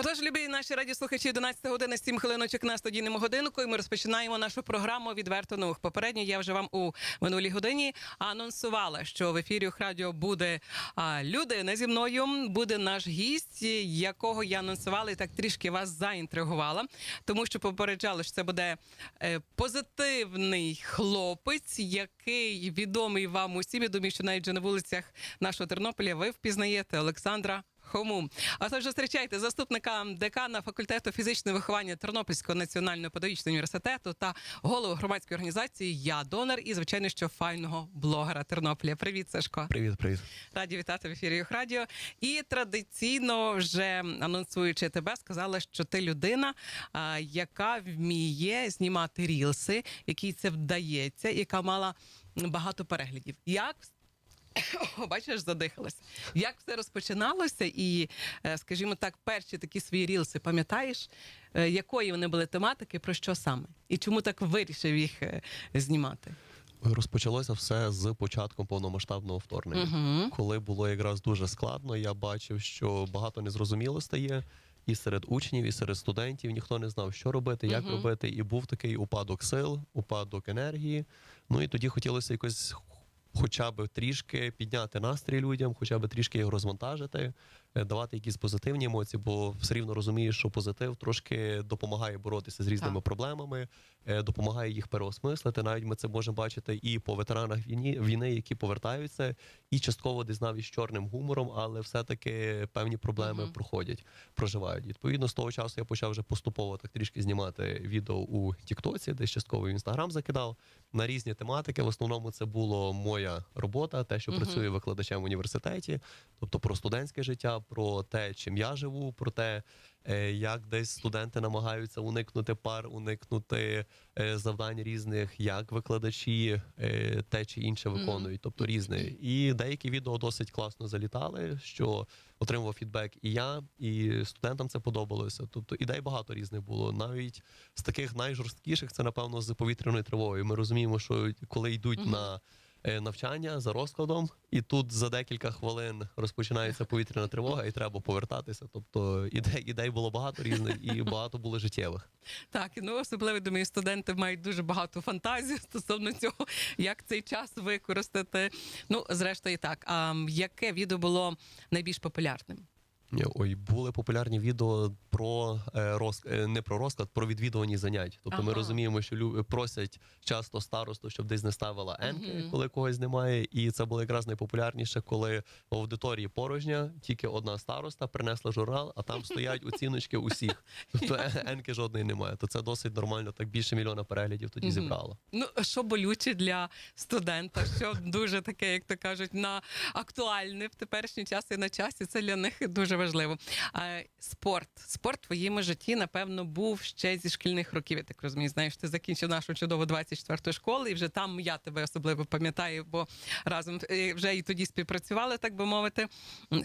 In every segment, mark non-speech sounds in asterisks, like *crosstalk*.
Отож, любі наші радіослухачі, 11 година 7 хвилиночок на студійному годинку. І ми розпочинаємо нашу програму відверто наук. Попередньо я вже вам у минулій годині анонсувала, що в ефірі радіо буде а, люди зі мною. Буде наш гість, якого я анонсувала і так трішки вас заінтригувала, тому що попереджали, що це буде е, позитивний хлопець, який відомий вам усім. Я думаю, що навіть вже на вулицях нашого Тернополя ви впізнаєте Олександра. Хому. А тож зустрічайте заступника декана факультету фізичного виховання Тернопільського національного педагогічного університету та голову громадської організації Я донор і звичайно, що файного блогера Тернополя. Привіт, Сашко. Привіт, привіт. Раді вітати в ефірі «Юх Радіо. І традиційно, вже анонсуючи тебе, сказала, що ти людина, яка вміє знімати рілси, якій це вдається, яка мала багато переглядів. Як О, бачиш, задихалася. Як все розпочиналося, і, е, скажімо так, перші такі свої рілси, пам'ятаєш, е, якої вони були тематики, про що саме? І чому так вирішив їх е, знімати? Розпочалося все з початком повномасштабного вторгнення. Угу. Коли було якраз дуже складно, я бачив, що багато незрозуміло стає. І серед учнів, і серед студентів ніхто не знав, що робити, як Мгм. робити. І був такий упадок сил, упадок енергії. Ну і тоді хотілося якось хоча б трішки підняти настрій людям, хоча б трішки його розвантажити, е, давати якісь позитивні емоції, бо все рівно розумієш, що позитив трошки допомагає боротися з різними Так. проблемами, е, допомагає їх переосмислити. Навіть ми це можемо бачити і по ветеранах війни, війни, які повертаються, і частково десь навіть з чорним гумором, але все-таки певні проблеми Мгм. проходять, проживають. Відповідно, з того часу я почав вже поступово так трішки знімати відео у Тіктоці, десь частково в інстаграм закидав на різні тематики. В основному це було моя робота, те, що Мгм. працюю викладачем в університеті, тобто про студентське життя, про те, чим я живу, про те, е, як десь студенти намагаються уникнути пар, уникнути е, завдань різних, як викладачі е, те чи інше виконують, тобто різне. І деякі відео досить класно залітали, що отримував фідбек і я, і студентам це подобалося. Тобто ідей багато різних було. Навіть з таких найжорсткіших це напевно з повітряної тривоги. Ми розуміємо, що коли йдуть на навчання за розкладом, і тут за декілька хвилин розпочинається повітряна тривога, і треба повертатися. Тобто ідей, ідей було багато різних і багато було життєвих. Так, ну особливо думаю, студенти мають дуже багато фантазії стосовно цього, як цей час використати. Ну, зрештою, так. А яке відео було найбільш популярним? Ой, були популярні відео про е, роз... е, не про розклад, про відвідувані занять. Тобто ми розуміємо, що лю... просять часто старосту, щоб десь не ставила енки, Мгм. коли когось немає. І це було якраз найпопулярніше, коли в аудиторії порожня, тільки одна староста принесла журнал, а там стоять *laughs* оціночки усіх. Тобто е- енки жодної немає. То це досить нормально. Так більше мільйона переглядів тоді Мгм. зібрало. Ну, що болюче для студента, що дуже таке, як то кажуть, на актуальне в теперішній час і на часі. Це для них дуже важливо. А, спорт. Спорт в твоєму житті, напевно, був ще зі шкільних років. Я так розумію. Знаєш, ти закінчив нашу чудову 24 школу, і вже там я тебе особливо пам'ятаю, бо разом вже і тоді співпрацювали, так би мовити.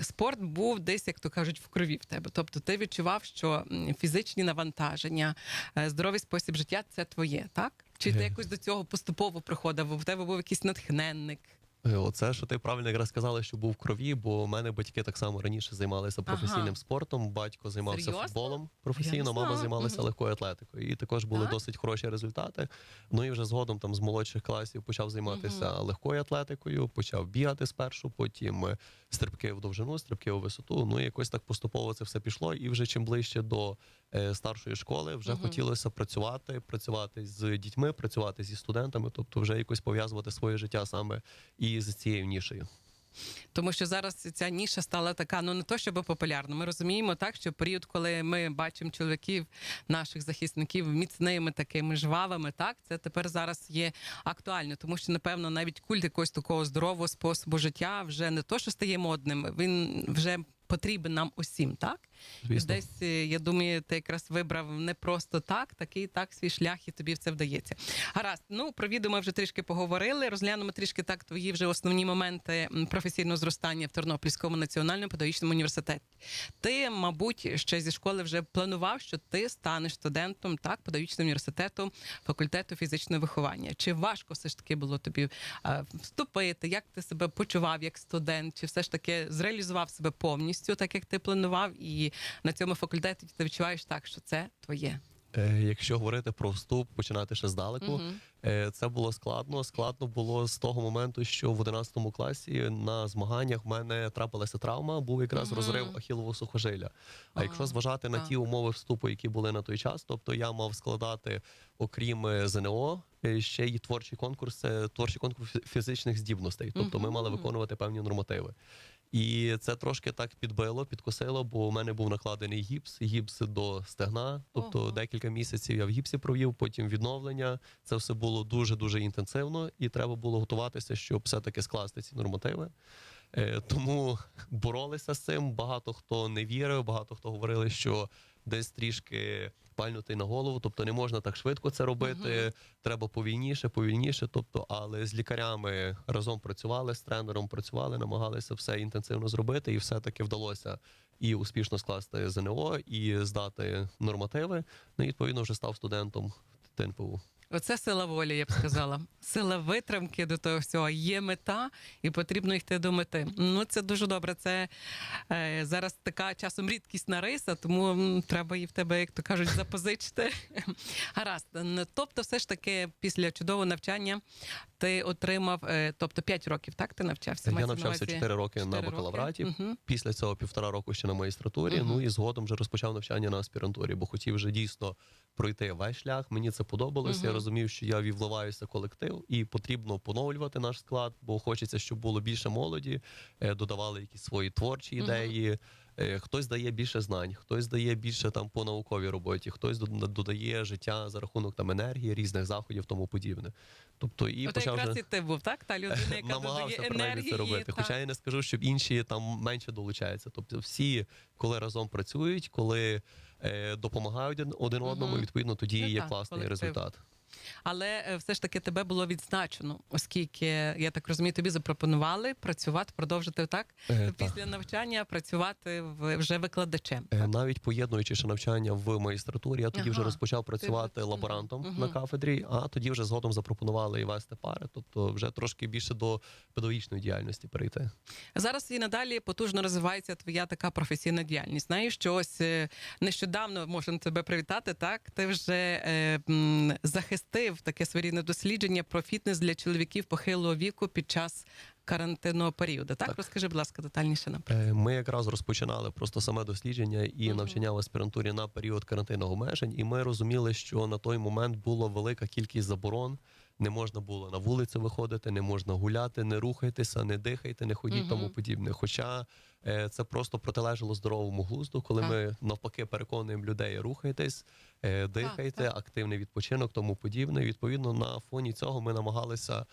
Спорт був десь, як то кажуть, в крові в тебе. Тобто ти відчував, що фізичні навантаження, е, здоровий спосіб життя це твоє, так? Чи ти Е. якось до цього поступово приходив? бо В тебе був якийсь натхненник? Е, Оце, що ти правильно якраз сказала, що був в крові, бо у мене батьки так само раніше займалися професійним Ага. спортом. Батько займався Серйозно? футболом професійно, мама займалася Мгм. легкою атлетикою. І також були Так? досить хороші результати. Ну і вже згодом там з молодших класів почав займатися легкою атлетикою, почав бігати спершу, потім е, стрибки в довжину, стрибки у висоту. Ну і якось так поступово це все пішло. І вже чим ближче до старшої школи, вже Мгм. хотілося працювати, працювати з дітьми, працювати зі студентами, тобто вже якось пов'язувати своє життя саме і з цією нішею. Тому що зараз ця ніша стала така, ну не то щоб популярна. Ми розуміємо так, що період, коли ми бачимо чоловіків, наших захисників міцними, такими жвавими, так це тепер зараз є актуально, тому що напевно навіть культ якогось такого здорового способу життя вже не то, що стає модним, він вже потрібен нам усім, так? Звісно. Десь е, я думаю, ти якраз вибрав не просто так, такий так свій шлях, і тобі це вдається. Гаразд, ну про відео ми вже трішки поговорили. Розглянемо трішки так твої вже основні моменти професійного зростання в Тернопільському національному педагогічному університеті. Ти, мабуть, ще зі школи вже планував, що ти станеш студентом так педагогічного університету факультету фізичного виховання. Чи важко все ж таки було тобі вступити? Як ти себе почував як студент? Чи все ж таки зреалізував себе повністю, так як ти планував, і і на цьому факультеті ти відчуваєш так, що це твоє. Е, Якщо говорити про вступ, починати ще здалеку. Е, Це було складно. Складно було з того моменту, що в 11 класі на змаганнях в мене трапилася травма, був якраз Мгм. розрив ахілового сухожилля. А Ага, якщо зважати на ті умови вступу, які були на той час, тобто я мав складати, окрім е, ЗНО, ще й творчий конкурс, творчий конкурс фізичних здібностей. Тобто ми мали виконувати певні нормативи. І це трошки так підбило, підкосило, бо у мене був накладений гіпс, гіпс до стегна. Тобто Ого. декілька місяців я в гіпсі провів, потім відновлення. Це все було дуже дуже інтенсивно, і треба було готуватися, щоб все-таки скласти ці нормативи. Е, тому боролися з цим. Багато хто не вірив, багато хто говорили, що десь трішки пальнути на голову, тобто не можна так швидко це робити. Мгм. Треба повільніше, повільніше. Тобто, але з лікарями разом працювали, з тренером працювали, намагалися все інтенсивно зробити, і все-таки вдалося і успішно скласти ЗНО, і здати нормативи. Ну і відповідно вже став студентом ТНПУ. Оце сила волі, я б сказала. Сила витримки до того всього. Є мета, і потрібно йти до мети. Ну це дуже добре. Це е, зараз така часом рідкісна риса, тому треба її в тебе, як то кажуть, запозичити. *laughs* Гаразд. Тобто, все ж таки, після чудового навчання ти отримав, е, тобто 5 років, так? Ти навчався? Я навчався увазі 4 роки на чотири роки? бакалавраті. Після цього півтора року ще на магістратурі. Мгм. Ну і згодом вже розпочав навчання на аспірантурі, бо хотів вже дійсно пройти весь шлях. Мені це подобалося. Мгм. Розумів, що я ввливаюся в колектив, і потрібно поновлювати наш склад, бо хочеться, щоб було більше молоді, е, додавали якісь свої творчі ідеї. Е, Хтось дає більше знань, хтось дає більше там по науковій роботі, хтось додає життя за рахунок там енергії, різних заходів, тому подібне. Тобто і От почав якраз вже... і ти був, так? Та людина, яка *laughs* намагався додає енергії. це робити. та. Хоча я не скажу, щоб інші там менше долучаються. Тобто, всі, коли разом працюють, коли е, допомагають один- одному, Мгм. відповідно, тоді Ну є так, класний колектив. результат. Але е, все ж таки тебе було відзначено, оскільки я так розумію, тобі запропонували працювати, продовжити так Е, так. після навчання, працювати вже викладачем. Е, Навіть поєднуючи ще навчання в магістратурі, я тоді вже розпочав працювати вже- лаборантом Мгм. на кафедрі, а тоді вже згодом запропонували і вести пари, тобто вже трошки більше до педагогічної діяльності перейти. Зараз і надалі потужно розвивається твоя така професійна діяльність. Знаєш, що ось е, нещодавно можемо тебе привітати. Так, ти вже е, м, захистив таке своєрідне дослідження про фітнес для чоловіків похилого віку під час карантинного періоду. Так, Так. розкажи, будь ласка, детальніше нам. Е, Ми якраз розпочинали просто саме дослідження і Мгм. навчання в аспірантурі на період карантинних обмежень. І ми розуміли, що на той момент було велика кількість заборон. Не можна було на вулицю виходити, не можна гуляти, не рухайтеся, не дихайте, не ходіть Мгм. тому подібне. Хоча це просто протилежало здоровому глузду, коли Так. ми навпаки переконуємо людей рухайтесь, е, дихайте, так. активний відпочинок, тому подібне. Відповідно, на фоні цього ми намагалися е,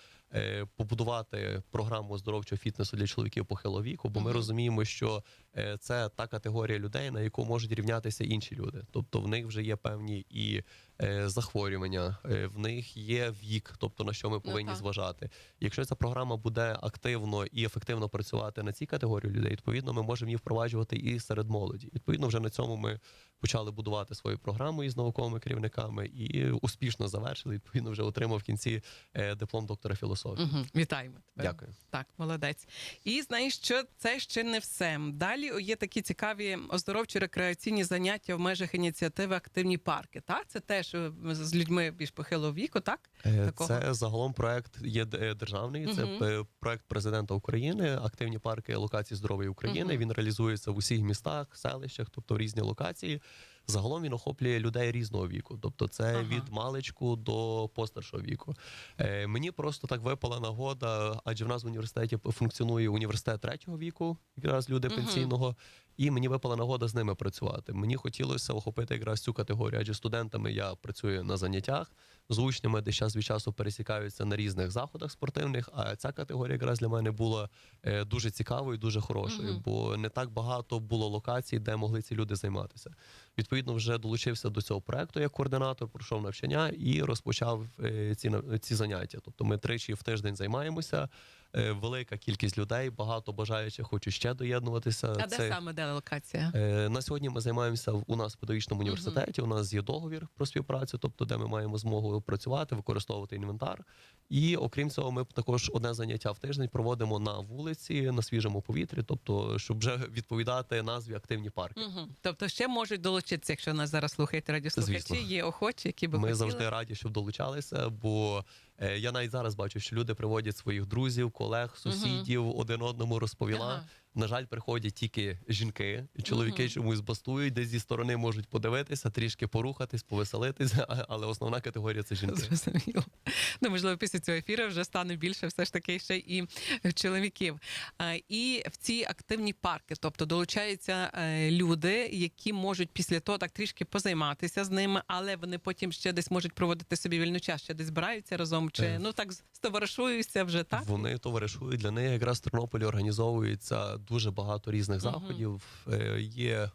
побудувати програму оздоровчого фітнесу для чоловіків похилого віку, бо ми розуміємо, що е, це та категорія людей, на яку можуть рівнятися інші люди. Тобто в них вже є певні і е, захворювання, е, в них є вік, тобто на що ми повинні так. зважати. Якщо ця програма буде активно і ефективно працювати на цій категорії людей, відповідно, ми можемо її впроваджувати і серед молоді. Відповідно, вже на цьому ми почали будувати свою програму із науковими керівниками і успішно завершили. Відповідно, вже отримав в кінці е, диплом доктора філософії. Угу. Вітаємо тебе. Дякую. Так, молодець. І знаєш, що це ще не все. Далі є такі цікаві оздоровчо-рекреаційні заняття в межах ініціативи Активні парки. Так, це теж е, з людьми більш похилого віку, так? Е, Такого? Це загалом проект є е, державний. Це е, проект президента України, активні парки локації здоров'я України. Мгм. Він реалізується в усіх містах, селищах, тобто в різні локації. Загалом він охоплює людей різного віку, тобто це Ага. від маличку до постаршого віку. Е, мені просто так випала нагода, адже в нас в університеті функціонує університет третього віку, якраз люди угу. пенсійного. І мені випала нагода з ними працювати. Мені хотілося охопити якраз цю категорію, адже студентами я працюю на заняттях з учнями, де час від часу пересікаються на різних заходах спортивних. А ця категорія якраз для мене була е, дуже цікавою, дуже хорошою, Мгм. бо не так багато було локацій, де могли ці люди займатися. Відповідно, вже долучився до цього проекту як координатор, пройшов навчання і розпочав е, ці ці заняття. Тобто, ми тричі в тиждень займаємося. Е, велика кількість людей, багато бажаючих хочуть ще доєднуватися. А де саме де локація? Е, На сьогодні ми займаємося в- у нас в педагогічному університеті. У нас є договір про співпрацю, тобто де ми маємо змогу працювати, використовувати інвентар. І окрім цього, ми також одне заняття в тиждень проводимо на вулиці, на свіжому повітрі, тобто, щоб вже відповідати назві активні парки. Угу. Тобто ще можуть долучитися, якщо нас зараз слухають радіослухачі, Звісно. є охочі, які би Ми хотіли. завжди раді, щоб долучалися, бо я навіть зараз бачу, що люди приводять своїх друзів, колег, сусідів, один одному розповіла. Ага. На жаль, приходять тільки жінки, і чоловіки чомусь бастують, десь зі сторони можуть подивитися, трішки порухатись, повеселитися, але основна категорія це жінки. Зрозуміло. Ну, можливо, після цього ефіру вже стане більше все ж таки ще і чоловіків. І в ці активні парки, тобто долучаються е, люди, які можуть після того так трішки позайматися з ними, але вони потім ще десь можуть проводити собі вільний час, ще десь збираються разом, чи Е. ну так стоваришуються вже так. Вони товаришують для них. Якраз в Тернополі організовується дуже багато різних заходів. Е, Є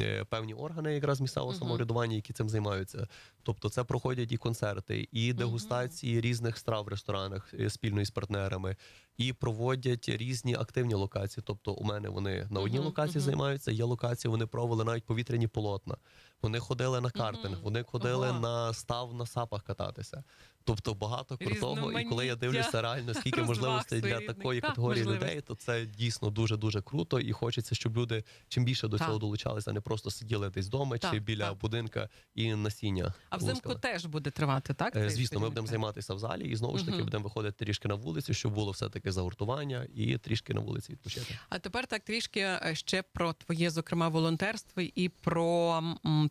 е, певні органи якраз місцевого самоврядування, які цим займаються. Тобто, це проходять і концерти, і дегустації різних страв в ресторанах е, спільно із партнерами, і проводять різні активні локації. Тобто, у мене вони на одній локації займаються. Є локації, вони провели навіть повітряні полотна. Вони ходили на картинг, вони ходили Ого. на став на сапах кататися. Тобто багато крутого. І коли я дивлюся реально, скільки можливостей для такої Так, категорії можливостей. людей, то це дійсно дуже дуже круто. І хочеться, щоб люди чим більше до Так. цього долучалися, а не просто сиділи десь вдома чи біля так. будинка і насіння. А взимку теж буде тривати, так? Е, Звісно, ми будемо займатися в залі, і знову ж таки Мгм. будемо виходити трішки на вулицю, щоб було все таки загуртування і трішки на вулиці відпочити. А тепер так трішки е, ще про твоє, зокрема, волонтерство і про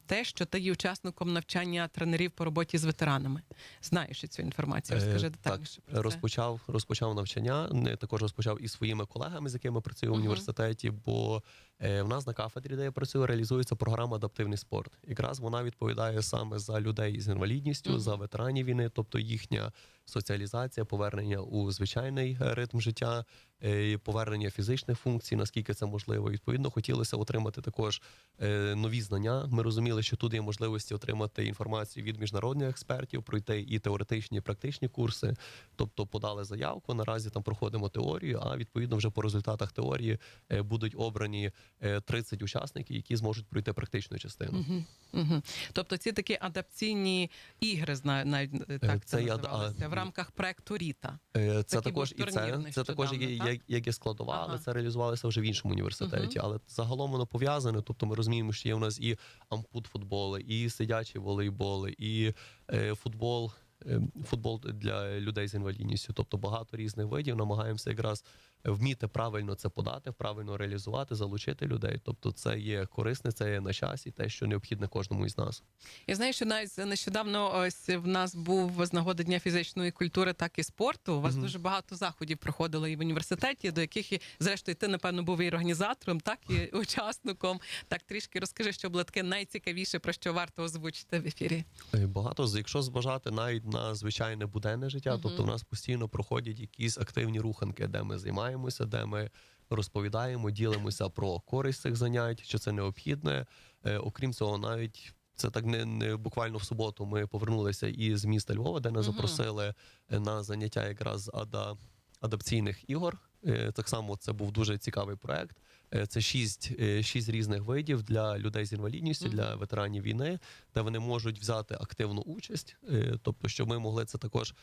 те, що ти є учасником навчання тренерів по роботі з ветеранами. Знаєш цю інформацію? Е, Розкажи детальніше про це. Розпочав розпочав навчання. Не також розпочав із своїми колегами, з якими працюю в університеті. Бо е, в нас на кафедрі, де я працюю, реалізується програма адаптивний спорт. Якраз вона відповідає саме за людей з інвалідністю, за ветеранів війни, тобто їхня соціалізація, повернення у звичайний е, ритм життя, і повернення фізичних функцій, наскільки це можливо. Відповідно, хотілося отримати також е, нові знання. Ми розуміли, що тут є можливості отримати інформацію від міжнародних експертів, пройти і теоретичні, і практичні курси. Тобто подали заявку. Наразі там проходимо теорію. А відповідно, вже по результатах теорії е, будуть обрані е, 30 учасників, які зможуть пройти практичну частину. Мгм, мгм. Тобто ці такі адаптаційні ігри, навіть е, так це, це я- називалося, в рамках проекту Ріта. Е, Це Такий також і це, це також є, як, як і складова, але це реалізувалося вже в іншому університеті. Але загалом воно пов'язане. Тобто ми розуміємо, що є у нас і ампут-футболи, і сидячі волейболи, і е, футбол. е, Футбол для людей з інвалідністю, тобто багато різних видів. Намагаємося якраз вміти правильно це подати, правильно реалізувати, залучити людей. Тобто, це є корисне, це є на часі, те, що необхідне кожному із нас. Я знаю, що навіть нещодавно ось в нас був з нагоди Дня фізичної культури, так і спорту. У вас Мгм. дуже багато заходів проходило і в університеті, до яких і зрештою ти, напевно, був і організатором, так і *laughs* учасником. Так трішки розкажи, що було таке найцікавіше, про що варто озвучити в ефірі. Е, Багато якщо зважати навіть на звичайне буденне життя, Мгм. тобто в нас постійно проходять якісь активні руханки, де ми займаємося, де ми розповідаємо, ділимося про користь цих занять, що це необхідне. Е, Окрім цього, навіть це так не, не буквально в суботу. Ми повернулися із міста Львова, де нас запросили на заняття якраз ада, адапційних ігор. Е, Так само це був дуже цікавий проект. Е, Це шість, шість різних видів для людей з інвалідністю, для ветеранів війни, де вони можуть взяти активну участь. Тобто, щоб ми могли це також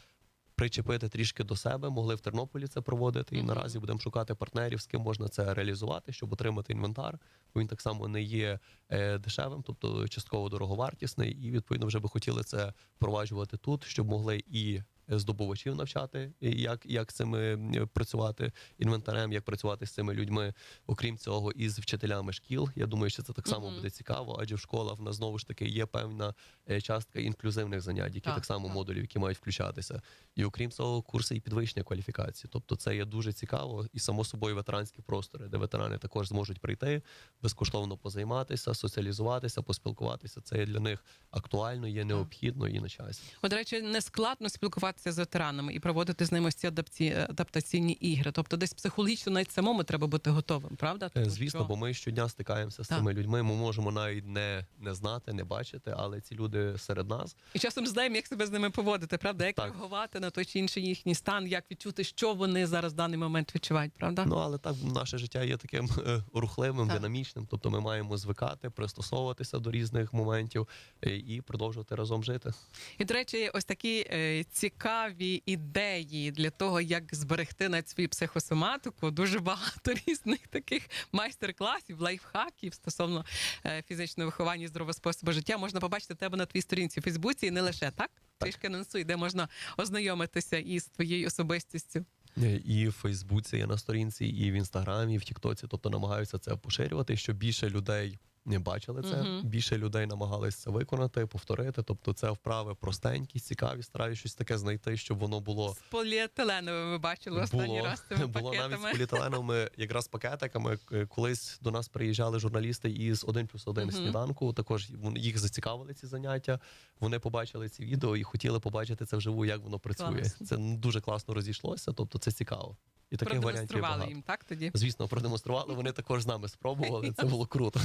причепити трішки до себе, могли в Тернополі це проводити. І наразі будемо шукати партнерів, з ким можна це реалізувати, щоб отримати інвентар. Бо він так само не є е, дешевим, тобто частково дороговартісний. І відповідно вже би хотіли це впроваджувати тут, щоб могли і здобувачів навчати, як, як з цими працювати інвентарем, як працювати з цими людьми. Окрім цього, і з вчителями шкіл. Я думаю, що це так само Мгм. буде цікаво, адже в школах в нас знову ж таки є певна е, частка інклюзивних занять, які Так, так, само так. модулів, які мають включатися. І окрім цього, курси і підвищення кваліфікації. Тобто, це є дуже цікаво, і само собою ветеранські простори, де ветерани також зможуть прийти, безкоштовно позайматися, соціалізуватися, поспілкуватися. Це є для них актуально, є необхідно і на часі. От, до речі, не складно спілкуватися спілкуватися з ветеранами і проводити з ними ці адапці- адаптаційні ігри. Тобто, десь психологічно навіть самому треба бути готовим, правда? Е, Тому Звісно, що- бо ми щодня стикаємося з Так. цими людьми. Ми можемо навіть не, не знати, не бачити, але ці люди серед нас. І часом знаємо, як себе з ними поводити, правда? Як Так. реагувати на той чи інший їхній стан, як відчути, що вони зараз в даний момент відчувають, правда? Ну але так наше життя є таким е, рухливим, Так. динамічним. Тобто ми маємо звикати, пристосовуватися до різних моментів е, і продовжувати разом жити. І до речі, ось такі е, цікаві ідеї для того, як зберегти навіть свою психосоматику. Дуже багато *laughs* різних таких майстер-класів, лайфхаків стосовно е, фізичного виховання і здорового способу життя можна побачити тебе на твоїй сторінці в Фейсбуці, і не лише так. Трішки анонсуй, де можна ознайомитися із твоєю особистістю. Е, І в Фейсбуці є на сторінці, і в інстаграмі, і в Тіктоці. Тобто намагаються це поширювати, щоб більше людей не бачили це. Мгм. Більше людей намагались це виконати, повторити. Тобто, це вправи простенькі, цікаві. Стараюсь щось таке знайти, щоб воно було З поліетиленовими ми бачили останній було, раз цими *laughs* було навіть з поліетиленовими якраз пакетиками. Колись до нас приїжджали журналісти із 1 плюс 1 Мгм. сніданку. Також їх зацікавили ці заняття. Вони побачили ці відео і хотіли побачити це вживу, як воно працює. Класно. Це дуже класно розійшлося. Тобто це цікаво. І таких варіантів є Продемонстрували багато. їм так тоді. Звісно, продемонстрували. Вони також з нами спробували. Це було круто.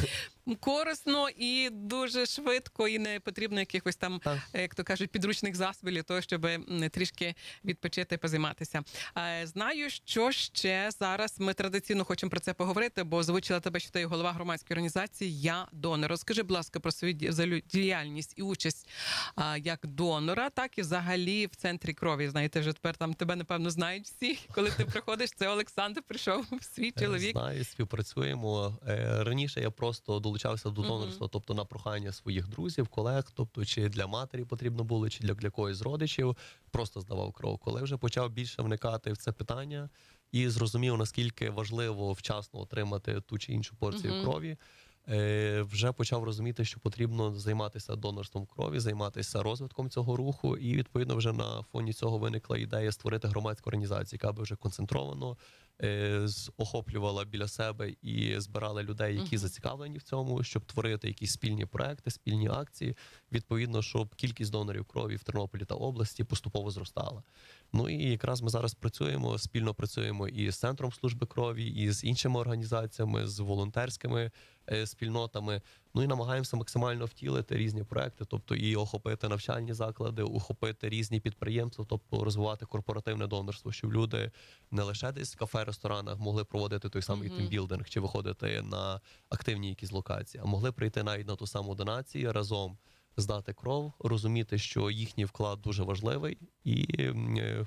Корисно і дуже швидко, і не потрібно якихось там, Так. е, як то кажуть, підручних засобів для того, щоб трішки відпочити, позайматися. Знаю, що ще зараз ми традиційно хочемо про це поговорити, бо озвучила тебе, що ти голова громадської організації Я донор. Розкажи, будь ласка, про свою діяльність і участь як донора, так і взагалі в центрі крові. Знаєте, вже тепер там тебе напевно знають всі. Коли ти приходиш, це Олександр прийшов *laughs* свій Е, чоловік. Знаю, співпрацюємо. Е, Раніше я просто долучався до донорства, mm -hmm. тобто на прохання своїх друзів, колег, тобто чи для матері потрібно було, чи для, для когось з родичів, просто здавав кров. Коли вже почав більше вникати в це питання і зрозумів, наскільки важливо вчасно отримати ту чи іншу порцію Мгм. крові. Е, Вже почав розуміти, що потрібно займатися донорством крові, займатися розвитком цього руху, і відповідно вже на фоні цього виникла ідея створити громадську організацію, яка би вже концентровано охоплювала біля себе і збирала людей, які Мгм. зацікавлені в цьому, щоб творити якісь спільні проекти, спільні акції. Відповідно, щоб кількість донорів крові в Тернополі та області поступово зростала. Ну і якраз ми зараз працюємо спільно працюємо і з центром служби крові, і з іншими організаціями, з волонтерськими е, спільнотами. Ну і намагаємося максимально втілити різні проекти, тобто і охопити навчальні заклади, охопити різні підприємства, тобто розвивати корпоративне донорство, щоб люди не лише десь в кафе, ресторанах могли проводити той самий Мгм. тимбілдинг чи виходити на активні якісь локації, а могли прийти навіть на ту саму донацію разом. Здати кров, розуміти, що їхній вклад дуже важливий, і е,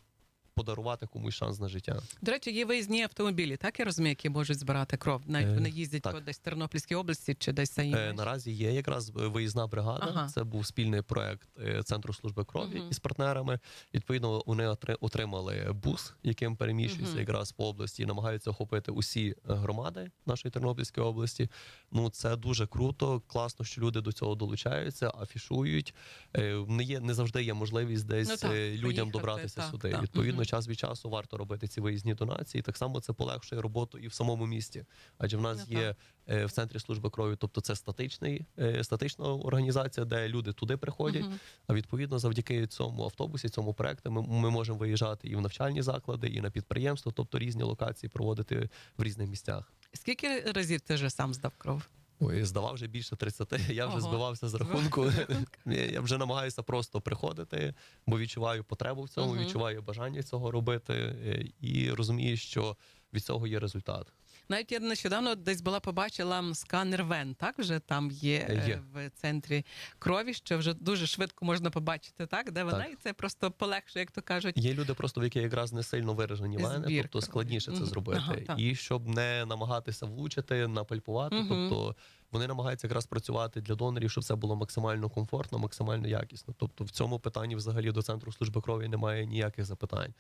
подарувати комусь шанс на життя. До речі, є виїзні автомобілі, так я розумію, які можуть збирати кров. Навіть Е, вони їздять так. по десь Тернопільській області чи десь за Е, наразі є якраз виїзна бригада. Ага. Це був спільний проект е, центру служби крові Мгм. із партнерами. Відповідно, вони отримали бус, яким переміщуються Мгм. якраз по області, і намагаються охопити усі е, громади нашої Тернопільської області. Ну це дуже круто, класно, що люди до цього долучаються, афішують. Е, Не є не завжди є можливість десь Ну так, е, людям поїхати, добратися так, сюди. так. Відповідно. Час від часу варто робити ці виїзні донації. Так само це полегшує роботу і в самому місті, адже в нас Ну, є е, в центрі служби крові, тобто це статичний е, статична організація, де люди туди приходять. А відповідно, завдяки цьому автобусі, цьому проекту, ми, ми можемо виїжджати і в навчальні заклади, і на підприємства, тобто різні локації проводити в різних місцях. Скільки разів ти вже сам здав кров? Ой, здавав вже більше 30, *laughs* Я вже Ого. збивався з рахунку. *laughs* Я вже намагаюся просто приходити, бо відчуваю потребу в цьому, Мгм. відчуваю бажання цього робити, е, і розумію, що від цього є результат. Навіть я нещодавно десь була побачила сканер Вен, так вже там є, е, Є. в центрі крові, що вже дуже швидко можна побачити, так де вона, Так. і це просто полегшує, як то кажуть. Є люди, просто в які якраз не сильно виражені вени, тобто складніше це зробити. Ага, так. і щоб не намагатися влучити, напальпувати. Мгм. Тобто вони намагаються якраз працювати для донорів, щоб це було максимально комфортно, максимально якісно. Тобто, в цьому питанні взагалі до центру служби крові немає ніяких запитань.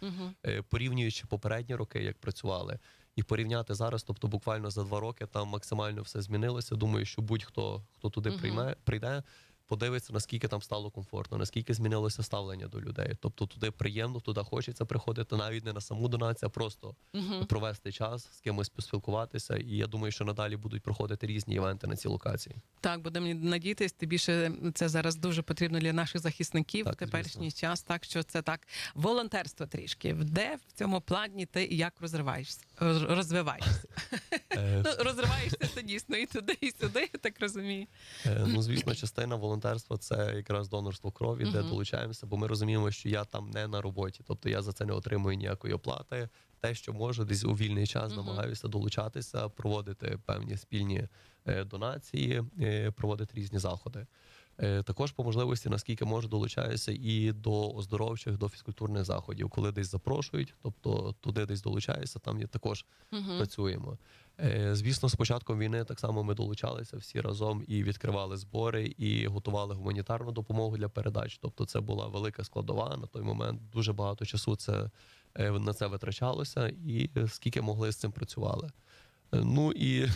Е, Порівнюючи попередні роки, як працювали, і порівняти зараз, тобто буквально за два роки там максимально все змінилося. Думаю, що будь-хто хто туди прийме, прийде. Подивиться, наскільки там стало комфортно, наскільки змінилося ставлення до людей. Тобто туди приємно, туди хочеться приходити навіть не на саму донацію, а просто Угу. провести час з кимось поспілкуватися. І я думаю, що надалі будуть проходити різні івенти на цій локації. Так, будемо надіятись. Тим більше це зараз дуже потрібно для наших захисників Так, в теперішній час. Так що це так волонтерство трішки. Де в цьому плані ти і як розриваєшся? Роз- Розвиваєшся? *laughs* Ну розриваєшся це дійсно і туди, і сюди. Так розумію. Е, Ну, звісно, частина волонтерства це якраз донорство крові, де долучаємося, бо ми розуміємо, що я там не на роботі, тобто я за це не отримую ніякої оплати. Те, що можу, десь у вільний час намагаюся долучатися, проводити певні спільні е, донації, е, проводити різні заходи. Е, Також по можливості, наскільки можу, долучаюся і до оздоровчих, до фізкультурних заходів, коли десь запрошують, тобто туди десь долучаюся, там є також Угу. працюємо. Е, Звісно, з початком війни так само ми долучалися всі разом і відкривали збори, і готували гуманітарну допомогу для передач. Тобто, це була велика складова. На той момент дуже багато часу це е, на це витрачалося, і скільки могли з цим працювали. Ну і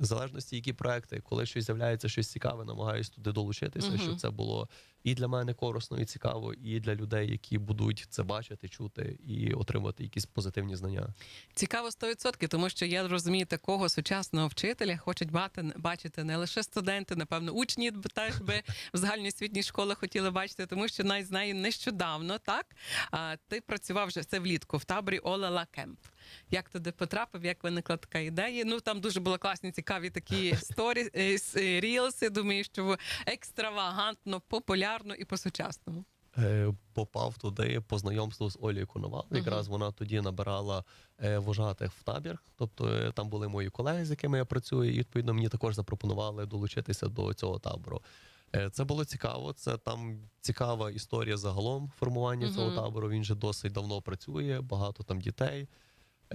в залежності, які проекти, коли щось з'являється, щось цікаве, намагаюсь туди долучитися, Мгм. щоб це було і для мене корисно, і цікаво, і для людей, які будуть це бачити, чути і отримати якісь позитивні знання. Цікаво 100%, тому що я розумію, такого сучасного вчителя хочуть бати, бачити не лише студенти, напевно, учні теж би в загальноосвітній школі хотіли бачити, тому що навіть знаю нещодавно, так а, ти працював вже це влітку в таборі Олела Кемп. Як туди потрапив, як виникла така ідея? Ну там дуже були класні, цікаві такі *laughs* сторі, е, е, рілси. Думаю, що екстравагантно, популярно і по-сучасному. Е, попав туди по знайомству з Олею Коновал. Мгм. Якраз вона тоді набирала е, вожатих в табір. Тобто е, там були мої колеги, з якими я працюю, і відповідно мені також запропонували долучитися до цього табору. Це було цікаво. Це там цікава історія загалом формування цього табору. Він же досить давно працює, багато там дітей.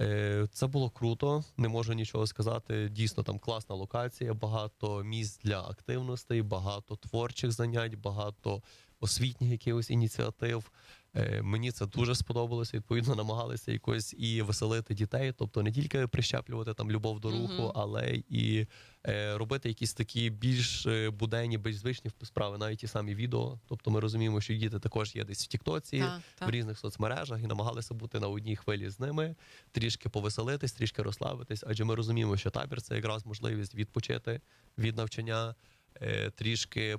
Е, Це було круто, не можу нічого сказати. Дійсно, там класна локація, багато місць для активностей, багато творчих занять, багато освітніх якихось ініціатив. Е, Мені це дуже сподобалося. Відповідно, намагалися якось і веселити дітей, тобто не тільки прищеплювати там любов до руху, Мгм. але і е, робити якісь такі більш е, буденні, більш звичні справи, навіть ті самі відео. Тобто, ми розуміємо, що діти також є десь в Тіктоці, Так, в різних соцмережах і намагалися бути на одній хвилі з ними, трішки повеселитись, трішки розслабитись. Адже ми розуміємо, що табір це якраз можливість відпочити від навчання, трішки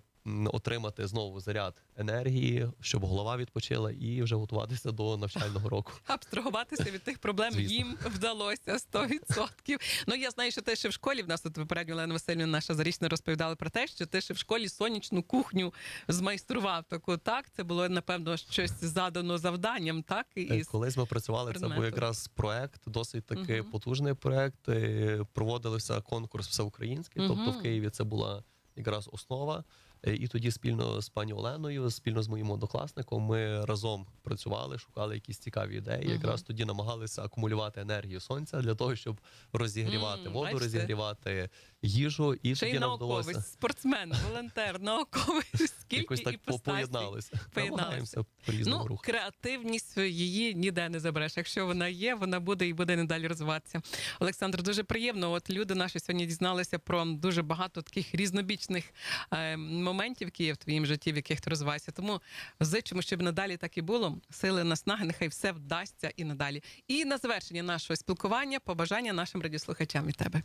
отримати знову заряд енергії, щоб голова відпочила і вже готуватися до навчального року. *laughs* Абстрагуватися від тих проблем Звісно. їм вдалося 100%. Ну я знаю, що ти ще в школі в нас тут попередньо Олена Васильівна наша зарічна розповідала про те, що ти ще в школі сонячну кухню змайстрував. Таку так, це було напевно щось задано завданням, так і Е, Колись ми працювали, це був якраз проект, досить таки Мгм. потужний проект. Е, Проводився конкурс всеукраїнський, тобто в Києві це була якраз основа. Е, І тоді спільно з пані Оленою, спільно з моїм однокласником, ми разом працювали, шукали якісь цікаві ідеї. Мгм. Якраз тоді намагалися акумулювати енергію сонця для того, щоб розігрівати М, воду, бачите? розігрівати їжу. І ще й тоді нам науковець, вдалося спортсмен, волонтер, науковець. *laughs* Скільки якось і так постасій. поєдналися. Поєдналися. Ну, руху. креативність її ніде не забереш. Якщо вона є, вона буде і буде надалі розвиватися. Олександр, дуже приємно. От люди наші сьогодні дізналися про дуже багато таких різнобічних е, моментів, які є в твоїм житті, в яких ти розвиваєшся. Тому зичимо, щоб надалі так і було. Сили наснаги, нехай все вдасться і надалі. І на завершення нашого спілкування побажання нашим радіослухачам і тебе.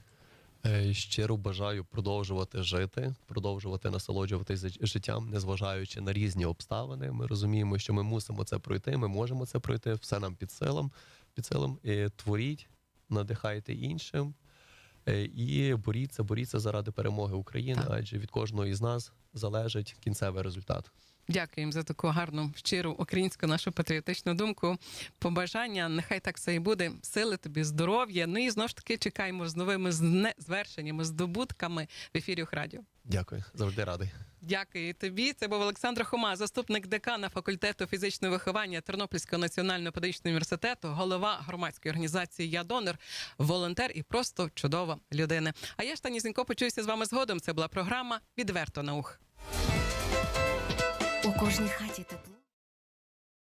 Е, Щиро бажаю продовжувати жити, продовжувати насолоджуватися життям, незважаючи на різні обставини. Ми розуміємо, що ми мусимо це пройти. Ми можемо це пройти. Все нам під силам. Під силам. І творіть, надихайте іншим. Е, І боріться, боріться заради перемоги України, Так. адже від кожного із нас залежить кінцевий результат. Дякуємо за таку гарну, щиру українську нашу патріотичну думку. Побажання, нехай так все і буде. Сили тобі, здоров'я. Ну і знову ж таки чекаємо з новими звершеннями, здобутками в ефірі Радіо. Дякую, завжди радий. Дякую тобі. Це був Олександр Хома, заступник декана факультету фізичного виховання Тернопільського національного педагогічного університету, голова громадської організації Я донор, волонтер і просто чудова людина. А я ж Танізінько почуюся з вами згодом. Це була програма Відверто наух. У кожній хаті тепло.